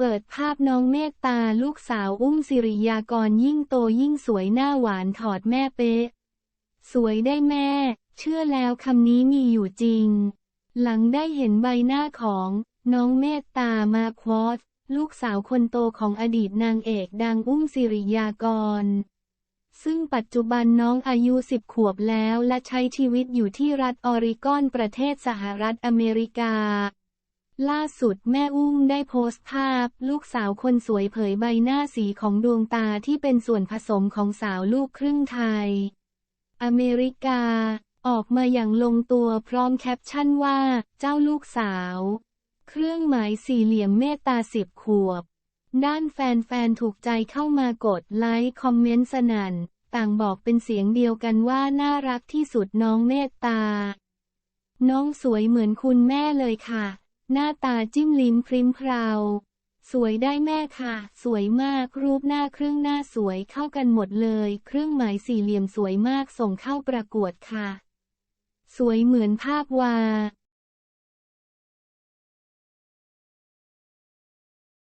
เปิดภาพน้องเมตตาลูกสาวอุ้มสิริยากรยิ่งโตยิ่งสวยหน้าหวานถอดแม่เป๊ะ สวยได้แม่ เชื่อแล้วคำนี้มีอยู่จริง หลังได้เห็นใบหน้าของน้องเมตตามาควอสลูกสาวคนโตของอดีตนางเอกดังอุ้มสิริยากร ซึ่งปัจจุบันน้องอายุสิบขวบแล้วและใช้ชีวิตอยู่ที่รัฐออริกอนประเทศสหรัฐอเมริกา ล่าสุดแม่อุ้มได้โพสต์ภาพ ลูกสาวคนสวยเผยใบหน้าสีของดวงตาที่เป็นส่วนผสมของสาวลูกครึ่งไทย อเมริกา ออกมาอย่างลงตัวพร้อมแคปชั่นว่า เจ้าลูกสาว เครื่องหมายสี่เหลี่ยมเมตตาสิบขวบ ด้านแฟนๆถูกใจเข้ามากดไลค์คอมเมนต์สนั่น ต่างบอกเป็นเสียงเดียวกันว่าน่ารักที่สุดน้องเมตตา น้องสวยเหมือนคุณแม่เลยค่ะ หน้าตาจิ้มลิ้มพริ้มพราว สวยได้แม่ค่ะ สวยมากรูปหน้าเครื่องหน้าสวยเข้ากันหมดเลย เครื่องหมายสี่เหลี่ยมสวยมากส่งเข้าประกวดค่ะ สวยเหมือนภาพวา